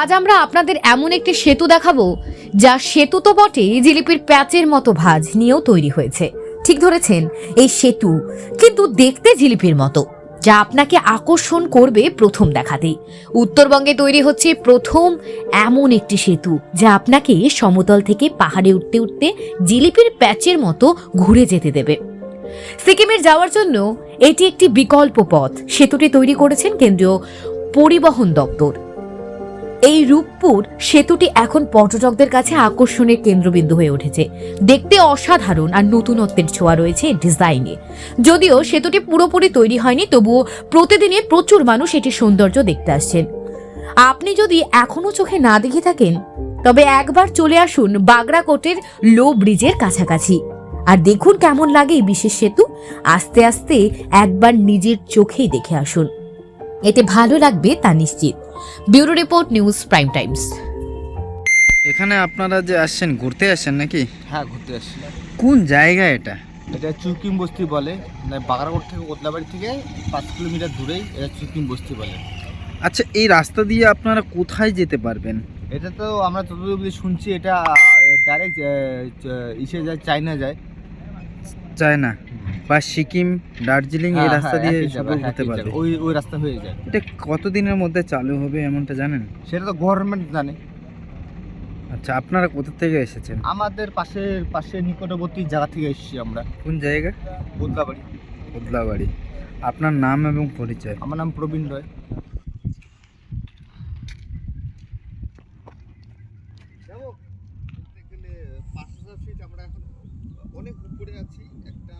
আজ আমরা আপনাদের এমন একটি সেতু দেখাবো, যা সেতু তো বটে জিলিপির প্যাচের মতো ভাঁজ নিয়েও তৈরি হয়েছে। ঠিক ধরেছেন, এই সেতু কিন্তু দেখতে জিলিপির মতো, যা আপনাকে আকর্ষণ করবে প্রথম দেখাতেই। উত্তরবঙ্গে তৈরি হচ্ছে প্রথম এমন একটি সেতু, যা আপনাকে সমতল থেকে পাহাড়ে উঠতে উঠতে জিলিপির প্যাচের মতো ঘুরে যেতে দেবে। সিকিমের যাওয়ার জন্য এটি একটি বিকল্প পথ। সেতুটি তৈরি করেছেন কেন্দ্রীয় পরিবহন দপ্তর। এই রূপপুর সেতুটি এখন পর্যটকদের কাছে আকর্ষণের কেন্দ্রবিন্দু হয়ে উঠেছে। দেখতে অসাধারণ আর নতুনত্বের ছোঁয়া রয়েছে ডিজাইনে। যদিও সেতুটি পুরোপুরি তৈরি হয়নি, তবুও প্রতিদিনে প্রচুর মানুষ এটির সৌন্দর্য দেখতে আসছেন। আপনি যদি এখনও চোখে না দেখে থাকেন, তবে একবার চলে আসুন বাগড়াকোটের লো ব্রিজের কাছাকাছি। আর দেখুন কেমন লাগে এই বিশেষ সেতু। আস্তে আস্তে একবার নিজের চোখেই দেখে আসুন। এতে ভালো লাগবে তা নিশ্চিত। Bureau report news prime times. এখানে আপনারা যে আসছেন ঘুরতে আসছেন নাকি? হ্যাঁ ঘুরতে আসছি। কোন জায়গা এটা? এটা চুকিম বস্তি বলে মানে বাগারকোট থেকে কোতলাবাড়ি থেকে পাঁচ কিলোমিটার দূরেই এটা চুকিম বস্তি বলে। আচ্ছা এই রাস্তা দিয়ে আপনারা কোথায় যেতে পারবেন? এটা তো আমরা যতদূর অবধি শুনছি এটা ডাইরেক্ট ইসে যায় চায়না যায়। চায়না? বা সিকিম দার্জিলিং এই হ্যাঁ, রাস্তা হ্যাঁ, দিয়ে সফল হতে পারে। ওই ওই রাস্তা হয়ে যায়। এটা কতদিনের মধ্যে চালু হবে এমনটা জানেন? সেটা তো গভর্নমেন্ট জানে। আচ্ছা আপনারা কোথা থেকে এসেছেন? আমাদের পাশের পাশে নিকটবর্তী জায়গা থেকে এসেছি আমরা। কোন জায়গা? বদলাবাড়ি। বদলাবাড়ি। আপনার নাম এবং পরিচয়। আমার নাম প্রবীণ রয়। আমরা অনেক উপরে আছি। একটা